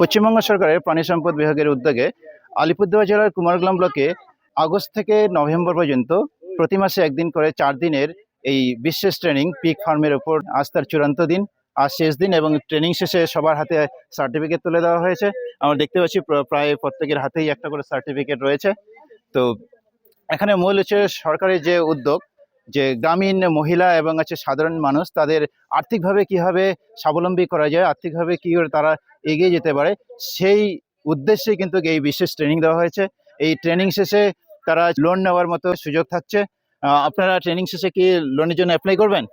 পশ্চিমবঙ্গ সরকারের প্রাণী সম্পদ বিভাগের উদ্যোগে আলিপুরদুয়ার জেলার কুমারগ্রাম ব্লকে আগস্ট থেকে নভেম্বর পর্যন্ত প্রতি মাসে একদিন করে চার দিনের এই বিশেষ ট্রেনিং পিক ফার্মের উপর আজ তার চূড়ান্ত দিন। আর শেষ দিন এবং ট্রেনিং শেষে সবার হাতে সার্টিফিকেট তুলে দেওয়া হয়েছে। আমরা দেখতে পাচ্ছি প্রায় প্রত্যেকের হাতেই একটা করে সার্টিফিকেট রয়েছে। তো এখানে মূল হচ্ছে সরকারের যে উদ্যোগ যে গ্রামীণ মহিলা এবং আছে সাধারণ মানুষ তাদের আর্থিকভাবে কীভাবে স্বাবলম্বী করা যায় আর্থিকভাবে কী করে তারা এগিয়ে যেতে পারে সেই উদ্দেশ্যে কিন্তু এই বিশেষ ট্রেনিং দেওয়া হয়েছে। এই ট্রেনিং শেষে তারা লোন নেওয়ার মতো সুযোগ থাকছে। আপনারা ট্রেনিং শেষে কি লোনের জন্য অ্যাপ্লাই করবেন?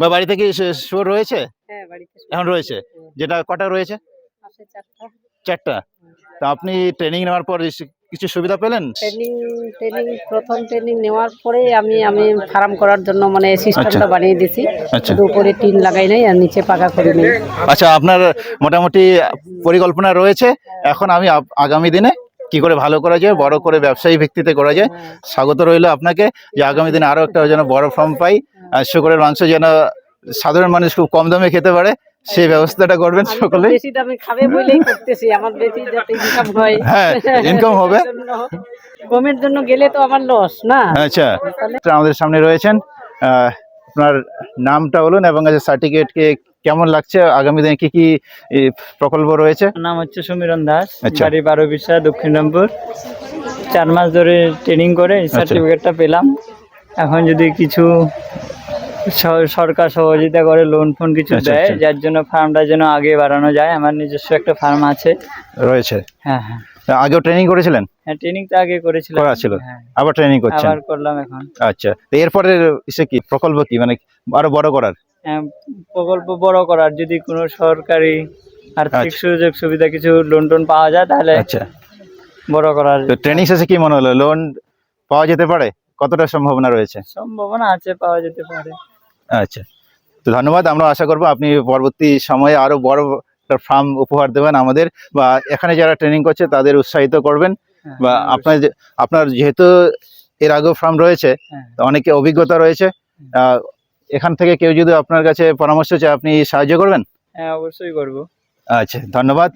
বা বাড়িতে কি শোর রয়েছে? হ্যাঁ এখন রয়েছে। যেটা কটা রয়েছে? চারটা। তা আপনি ট্রেনিং নেওয়ার পর কিছু সুবিধা পেলেন? ট্রেনিং ট্রেনিং প্রথম ট্রেনিং নেওয়ার পরে আমি আমি ফার্ম করার জন্য মানে সিস্টেমটা বানিয়ে দিয়েছি আচ্ছা। শুধু উপরে টিন লাগাই নাই আর নিচে পাকা করে নেই। আচ্ছা আপনার মোটামুটি পরিকল্পনা রয়েছে। এখন আমি আগামী দিনে কি করে ভালো করা যায় বড় করে ব্যবসায়ী ভিত্তিতে করা যায় স্বাগত রইল আপনাকে যে আগামী দিনে আরও একটা যেন বড় ফার্ম পাই। আর শুকরের মাংস যেন সাধারণ মানুষ খুব কম দামে খেতে পারে সেই ব্যবস্থাটা করবেন সকলে বেশি দামে খাবে বলেই করতেছি আমার বেশি যাতে ইনকাম হয়। হ্যাঁ, income হবে। গমের জন্য গেলে তো আমার লস না? আচ্ছা। আমাদের সামনে রয়েছেন আহ, আপনার নামটা বলুন এবং সার্টিফিকেটকে কেমন লাগছে আগামী দিনে কি কি প্রকল্প রয়েছে? নাম হচ্ছে সমীরণ দাস আচ্ছা। বাড়ি বারো বিশা দক্ষিণ রামপুর চার মাস ধরে ট্রেনিং করে এই আচ্ছা। সার্টিফিকেটটা পেলাম। এখন যদি কিছু সরকার সহযোগিতা করে লোন ফোন কিছু আচ্ছা, দেয় আচ্ছা। যার জন্য ফার্মটা যেন আগে বাড়ানো যায়। আমার নিজস্ব একটা ফার্ম আছে। রয়েছে। হ্যাঁ হ্যাঁ। আগেও ট্রেনিং করেছিলেন? হ্যাঁ ট্রেনিং তো আগে করেছিলাম। করা ছিল। হ্যাঁ। আবার ট্রেনিং করছেন? আবার করলাম এখন। আচ্ছা। তো এরপরে ইসে কি? প্রকল্প কি? মানে আরও বড় করার? হ্যাঁ, প্রকল্প বড় করার। যদি কোনো সরকারি আর্থিক আচ্ছা। সুযোগ সুবিধা কিছু লোন টোন পাওয়া যায় তাহলে আচ্ছা। বড় করার। তো ট্রেনিং শেষে কি মনে হলো? লোন পাওয়া যেতে পারে? কতটা সম্ভাবনা রয়েছে? সম্ভাবনা আছে পাওয়া যেতে পারে। আচ্ছা। তো ধন্যবাদ আমরা আশা করব আপনি পরবর্তী সময়ে আরও বড় একটা ফার্ম উপহার দেবেন আমাদের বা এখানে যারা ট্রেনিং করছে তাদের উৎসাহিত করবেন হ্যাঁ, বা আপনার আপনার যেহেতু এর আগেও ফার্ম রয়েছে হ্যাঁ। তো অনেকে অভিজ্ঞতা রয়েছে এখান থেকে কেউ যদি আপনার কাছে পরামর্শ চায় আপনি সাহায্য করবেন? হ্যাঁ অবশ্যই করব। আচ্ছা ধন্যবাদ।